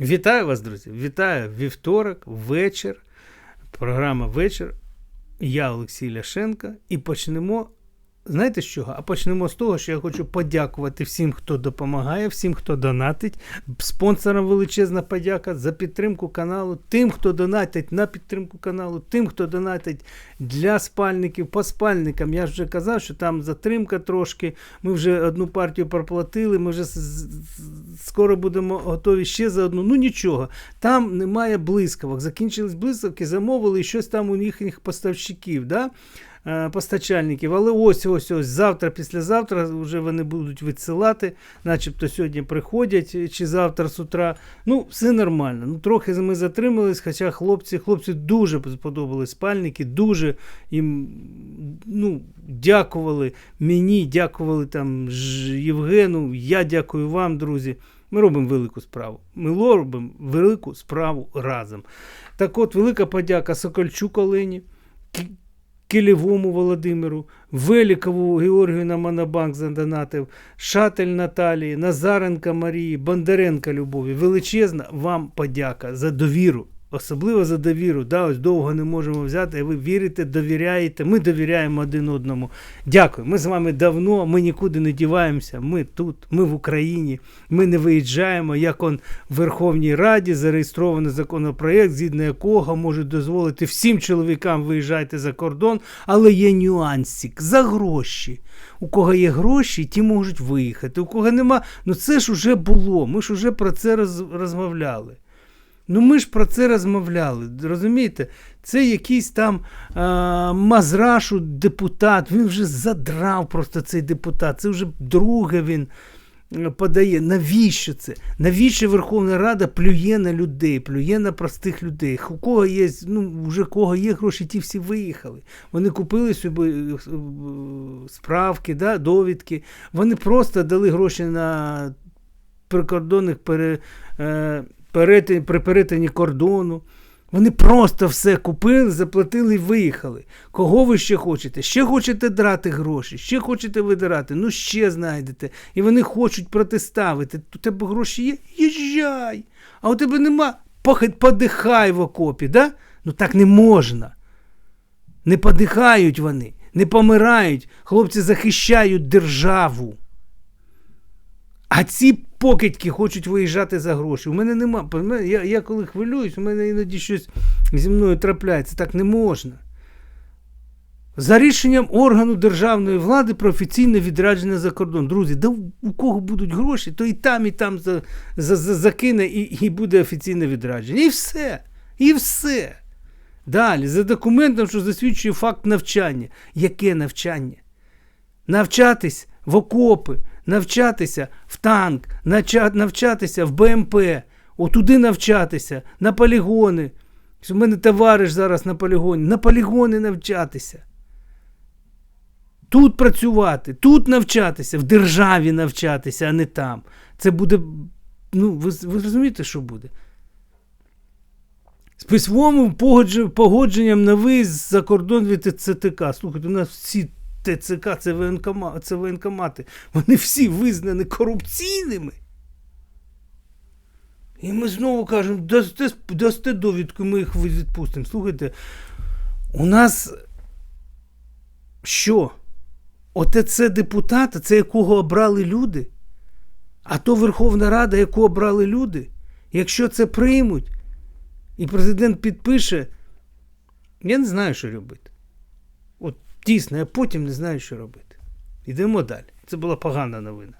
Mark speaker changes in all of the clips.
Speaker 1: Вітаю вас, друзі! Вітаю вівторок, вечір. Програма вечір. Я Олексій Ляшенко. І почнемо. Знаєте з чого? А почнемо з того, що я хочу подякувати всім, хто допомагає, всім, хто донатить. Спонсорам величезна подяка за підтримку каналу, тим, хто донатить на підтримку каналу, тим, хто донатить для спальників, по спальникам. Я вже казав, що там затримка трошки. Ми вже одну партію проплатили, ми вже скоро будемо готові ще за одну. Ну нічого, там немає блискавок. Закінчились блискавки, замовили щось там у їхніх поставщиків. Да? Е, постачальників. Але ось ось ось завтра, післязавтра вже вони будуть відсилати, начебто сьогодні приходять чи завтра з утра. Ну, все нормально. Ну, Трохи ми затримались, хоча хлопці хлопці дуже сподобались спальники, дуже їм ну, дякували мені, дякували там Євгену. Я дякую вам, друзі. Ми робимо велику справу. Ми робимо велику справу разом. Так от, велика подяка Сокольчук Олені. Килєвому Володимиру, Велікову Георгію на Монобанк задонатив, Шатель Наталії, Назаренка Марії, Бондаренка Любові. Величезна вам подяка за довіру. Особливо за довіру. Да, Ось довго не можемо взяти. Ви вірите, довіряєте. Ми довіряємо один одному. Дякую. Ми з вами давно, ми нікуди не діваємося. Ми тут, ми в Україні, ми не виїжджаємо. Як он в Верховній Раді зареєстрований законопроєкт, згідно якого може дозволити всім чоловікам виїжджати за кордон, але є нюансик за гроші. У кого є гроші, ті можуть виїхати. У кого нема, ну це ж уже було. Ми ж уже про це роз, розмовляли. Ну ми ж про це розмовляли. Розумієте? Це якийсь там а, Мазрашу депутат, він вже задрав просто цей депутат. Це вже друге він подає. Навіщо це? Навіщо Верховна Рада плює на людей, плює на простих людей? У кого є, ну, вже кого є гроші, ті всі виїхали. Вони купили собі е, справки, да, довідки. Вони просто дали гроші на прикордонних пере. Е, при перетині кордону. Вони просто все купили, заплатили і виїхали. Кого ви ще хочете? Ще хочете драти гроші, ще хочете видирати, ну ще знайдете. І вони хочуть протиставити. У тебе гроші є? Їжджай. А у тебе нема, подихай в окопі. да? Ну так не можна. Не подихають вони, не помирають. Хлопці захищають державу. А ці покидьки хочуть виїжджати за гроші. У мене нема. Я я коли хвилююсь, у мене іноді щось зі мною трапляється. Так не можна. За рішенням органу державної влади про офіційне відрядження за кордон. Друзі, да у кого будуть гроші, то і там, і там за, за, за, закине, і, і буде офіційне відрядження. І все. І все. Далі, за документом, що засвідчує факт навчання. Яке навчання? Навчатись в окопи, навчатися в танк, навчатися в БМП, отуди навчатися, на полігони. У мене товариш зараз на полігоні, на полігони навчатися. Тут працювати, тут навчатися, в державі навчатися, а не там. Це буде. Ну, ви, ви розумієте, що буде? З письмовим погодженням на виїзд за кордон від ЦТК. Слухайте, у нас всі ТЦК це воєнкомати, це воєнкомати. Вони всі визнані корупційними. І ми знову кажемо, дасте, дасте довідку, ми їх відпустимо. Слухайте, у нас що? ОТЦ депутата, це якого обрали люди? А то Верховна Рада, яку обрали люди. Якщо це приймуть, і президент підпише, я не знаю, що робити. Дійсно, я потім не знаю, що робити. Йдемо далі. Це була погана новина.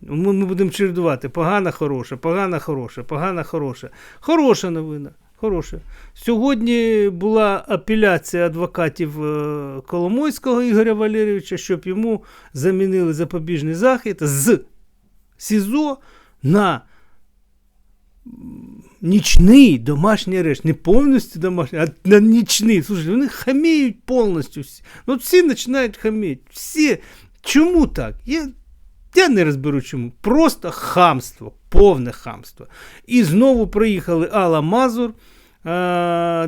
Speaker 1: Ми, ми будемо чередувати. Погана, хороша, погана, хороша, погана, хороша. Хороша новина. Хороша. Сьогодні була апеляція адвокатів е, Коломойського Ігоря Валерійовича, щоб йому замінили запобіжний захід з СІЗО на нічний домашній арешт. Не повністю домашній, а на нічний. Слушайте, вони хаміють повністю. всі. Ну, всі починають хаміти. Всі. Чому так? Я я не розберу чому. Просто хамство, повне хамство. І знову приїхали Алла Мазур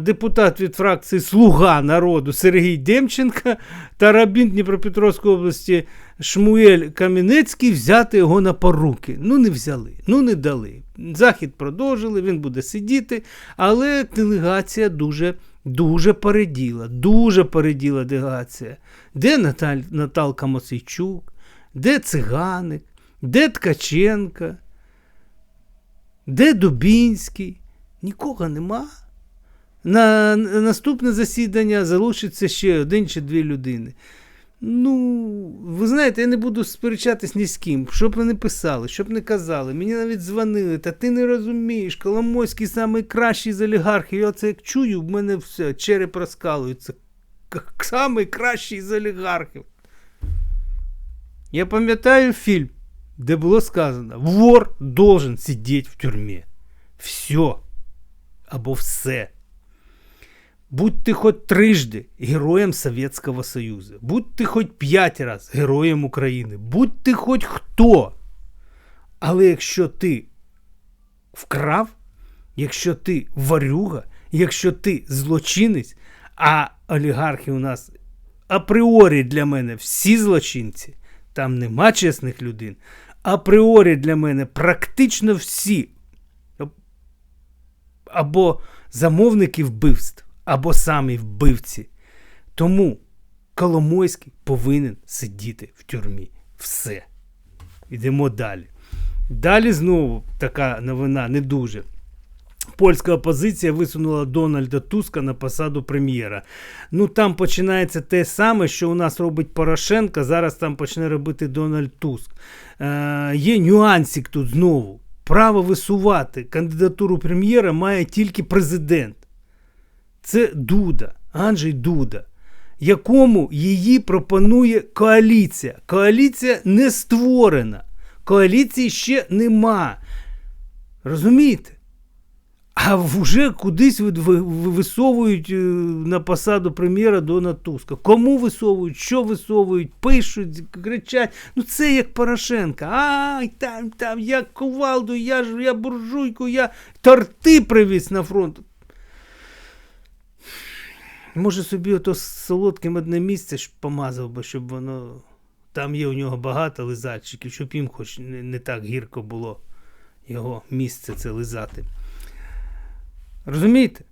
Speaker 1: депутат від фракції Слуга народу Сергій Демченка та рабін Дніпропетровської області Шмуель Кам'янецький взяти його на поруки. Ну, не взяли, ну не дали. Захід продовжили, він буде сидіти, але делегація дуже. Дуже переділа, дуже переділа делегація. Де Наталь, Наталка Мосейчук, де Циганик, де Ткаченка, де Дубінський? Нікого нема. На наступне засідання залишиться ще один чи дві людини. Ну, ви знаєте, я не буду сперечатись ні з ким, що б не писали, що б не казали. Мені навіть дзвонили, та ти не розумієш, Коломойський найкращий з олігархів. Я це як чую, в мене все, череп розкалується. Найкращий з олігархів. Я пам'ятаю фільм, де було сказано: вор должен сидіти в тюрмі. Все. Або все. Будь ти хоч трижди героєм Совєтського Союзу, будь ти хоч п'ять раз героєм України, будь ти хоч хто. Але якщо ти вкрав, якщо ти варюга, якщо ти злочинець, а олігархи у нас апріорі для мене всі злочинці, там нема чесних людей, апріорі для мене практично всі або замовники вбивств, або самі вбивці. Тому Коломойський повинен сидіти в тюрмі. Все. Йдемо далі. Далі знову така новина не дуже. Польська опозиція висунула Дональда Туска на посаду прем'єра. Ну там починається те саме, що у нас робить Порошенко. Зараз там почне робити Дональд Туск. Е, Є нюансик тут знову. Право висувати кандидатуру прем'єра має тільки президент. Це Дуда, Анджей Дуда, якому її пропонує коаліція. Коаліція не створена. Коаліції ще нема. Розумієте? А вже кудись висовують е, на посаду прем'єра Дона Туска. Кому висовують, що висовують, пишуть, кричать. Ну це як Порошенка. Ай, там, там, я кувалду, я ж я буржуйку, я торти привіз на фронт. Може собі ото солодким одне місце ж помазав би, щоб воно. Там є у нього багато лизальчиків, щоб їм хоч не, не так гірко було його місце це лизати. Розумієте?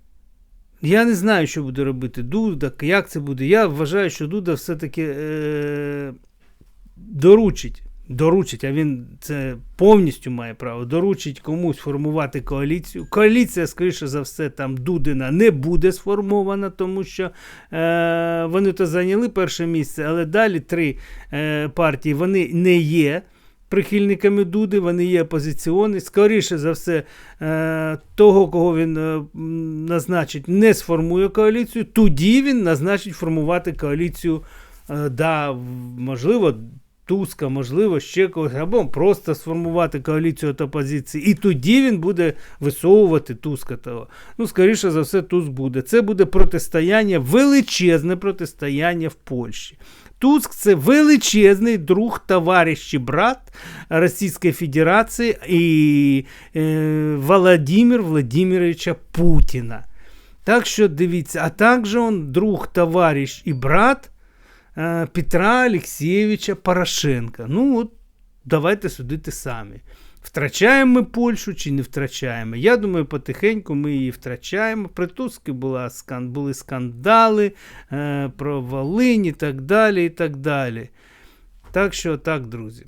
Speaker 1: Я не знаю, що буде робити Дуда, як це буде. Я вважаю, що Дуда все-таки е- доручить, доручить, а він це повністю має право доручить комусь формувати коаліцію. Коаліція, скоріше за все, там Дудина не буде сформована, тому що е- вони то зайняли перше місце, але далі три е- партії вони не є прихильниками Дуди, вони є опозиціони. Скоріше за все, е, того, кого він е, назначить, не сформує коаліцію. Тоді він назначить формувати коаліцію, е, да, можливо, Туска, можливо, ще когось, або просто сформувати коаліцію від опозиції. І тоді він буде висовувати Туска того. Ну, скоріше за все, Туск буде. Це буде протистояння, величезне протистояння в Польщі. Туск це величезний друг, товариш і брат Російської Федерації і е, Володимир Владимировича Путіна. Так що дивіться, а також він друг, товариш і брат Петра Олексійовича Порошенка. Ну, от давайте судити самі. Втрачаємо ми Польщу чи не втрачаємо? Я думаю, потихеньку ми її втрачаємо. Притуски була, були скандали е, про Волинь і так далі. і Так далі. Так що, так, друзі.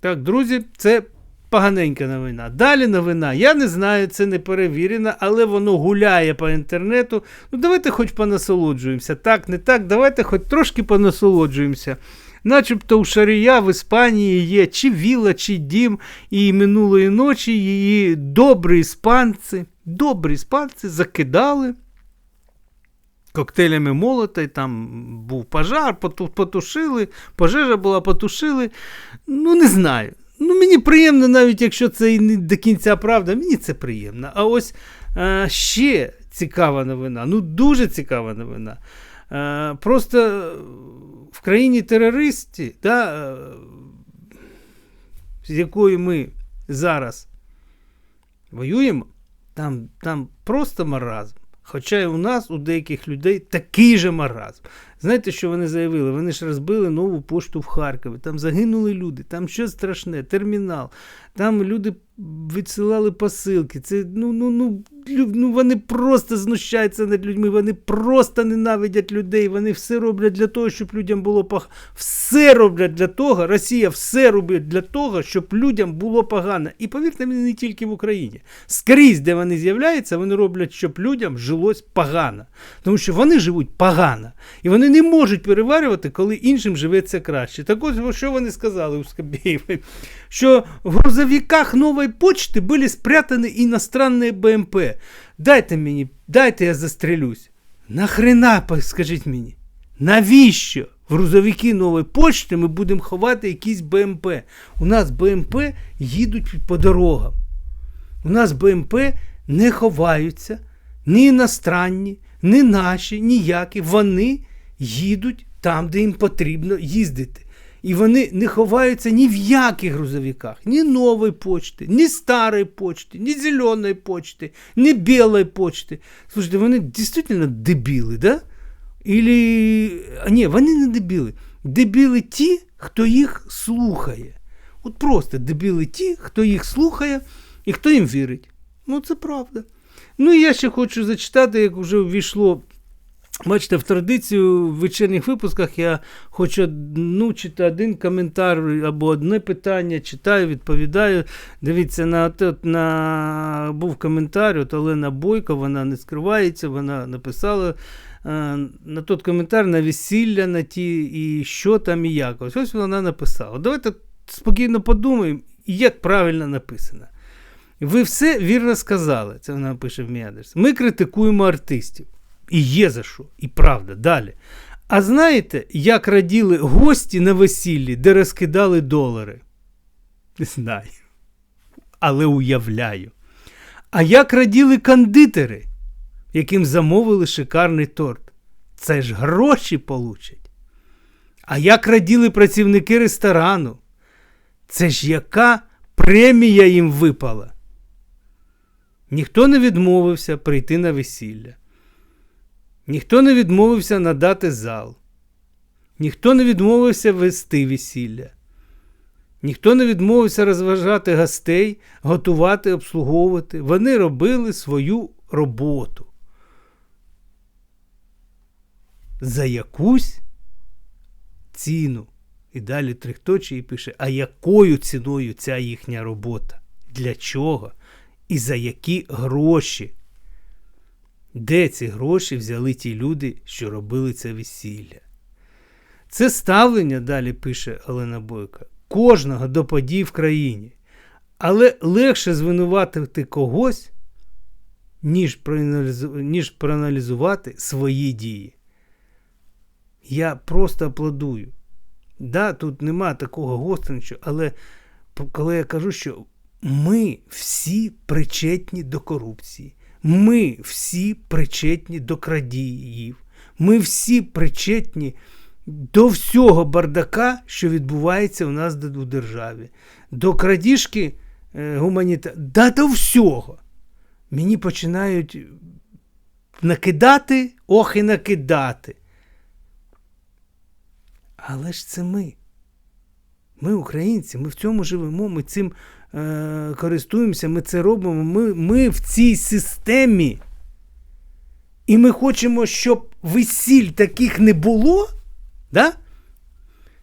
Speaker 1: Так, друзі, це поганенька новина. Далі новина. Я не знаю, це не перевірено, але воно гуляє по інтернету. Ну, давайте хоч понасолоджуємося. Так, не так, давайте хоч трошки понасолоджуємося начебто у Шарія в Іспанії є чи віла, чи дім, і минулої ночі її добрі іспанці, добрі іспанці закидали. Коктейлями молота, і там був пожар, потушили, пожежа була, потушили. Ну, не знаю. Мені приємно, навіть якщо це і не до кінця правда, мені це приємно. А ось а, ще цікава новина, ну дуже цікава новина. А, просто в країні терористі, да, е, з якою ми зараз воюємо, там там просто маразм. Хоча і у нас, у деяких людей, такий же маразм. Знаєте, що вони заявили? Вони ж розбили нову пошту в Харкові. Там загинули люди, там щось страшне, термінал. Там люди відсилали посилки. Це ну, ну, ну, ну вони просто знущаються над людьми, вони просто ненавидять людей. Вони все роблять для того, щоб людям було погано. Все роблять для того, Росія все робить для того, щоб людям було погано. І повірте мені, не тільки в Україні. Скрізь, де вони з'являються, вони роблять, щоб людям жилось погано. Тому що вони живуть погано. І вони не можуть переварювати, коли іншим живеться краще. Так ось, що вони сказали у Скабєєві? Що в грузовиках нової почти були спрятані іностранні БМП. Дайте мені, дайте я застрелюсь. Нахрена, скажіть мені, навіщо? В грузовики нової почти ми будемо ховати якісь БМП. У нас БМП їдуть по дорогам. У нас БМП не ховаються, ні іностранні, ні наші, ніякі. Вони їдуть там, де їм потрібно їздити. І вони не ховаються ні в яких грузовиках, ні нової почти, ні старої почти, ні зеленої почти, ні білої почти. Слушайте, вони дійсно дебіли, да? А ні, вони не дебіли. Дебіли ті, хто їх слухає. От просто дебіли ті, хто їх слухає і хто їм вірить. Ну, це правда. Ну і я ще хочу зачитати, як вже ввійшло Бачите, в традицію в вечірніх випусках я хочу ну, читати один коментар або одне питання, читаю, відповідаю. Дивіться, на на був коментар, от Олена Бойко, вона не скривається, вона написала е, на той коментар на весілля, на ті, і що там, і як. Ось ось вона написала. Давайте спокійно подумаємо, як правильно написано. Ви все вірно сказали, це вона пише в мій адрес. Ми критикуємо артистів. І є за що, і правда, далі. А знаєте, як раділи гості на весіллі, де розкидали долари? Не знаю. Але уявляю. А як раділи кондитери, яким замовили шикарний торт? Це ж гроші получать. А як раділи працівники ресторану? Це ж яка премія їм випала? Ніхто не відмовився прийти на весілля. Ніхто не відмовився надати зал, ніхто не відмовився вести весілля, ніхто не відмовився розважати гостей, готувати, обслуговувати. Вони робили свою роботу. За якусь ціну. І далі трихточі і пише, а якою ціною ця їхня робота? Для чого? І за які гроші? Де ці гроші взяли ті люди, що робили це весілля? Це ставлення, далі пише Олена Бойко, кожного до подій в країні. Але легше звинуватити когось, ніж ніж проаналізувати свої дії. Я просто аплодую. Да, Тут нема такого гостренчого, але коли я кажу, що ми всі причетні до корупції. Ми всі причетні до крадіїв. Ми всі причетні до всього бардака, що відбувається у нас у державі. До крадіжки е, гуманіта... Да до всього. Мені починають накидати, ох і накидати. Але ж це ми. Ми, українці, ми в цьому живемо, ми цим е, користуємося, ми це робимо. Ми, Ми в цій системі. І ми хочемо, щоб весіль таких не було. да?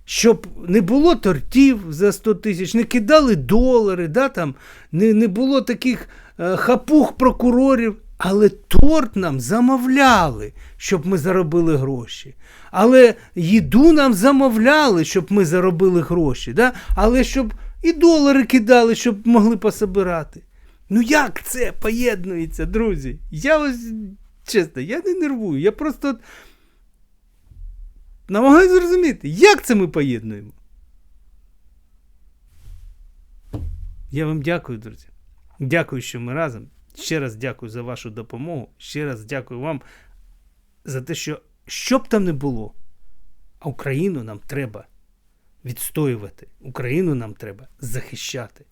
Speaker 1: Щоб не було тортів за 100 тисяч, не кидали долари, да, там, не не було таких е, хапух прокурорів. Але торт нам замовляли, щоб ми заробили гроші. Але їду нам замовляли, щоб ми заробили гроші. Да? Але щоб і долари кидали, щоб могли пособирати. Ну як це поєднується, друзі? Я ось чесно, я не нервую. Я просто намагаюся зрозуміти, як це ми поєднуємо. Я вам дякую, друзі. Дякую, що ми разом. Ще раз дякую за вашу допомогу. Ще раз дякую вам за те, що що б там не було, а Україну нам треба відстоювати. Україну нам треба захищати.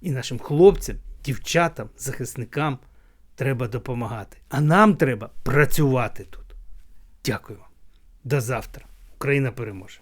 Speaker 1: І нашим хлопцям, дівчатам, захисникам треба допомагати. А нам треба працювати тут. Дякую вам. До завтра. Україна переможе.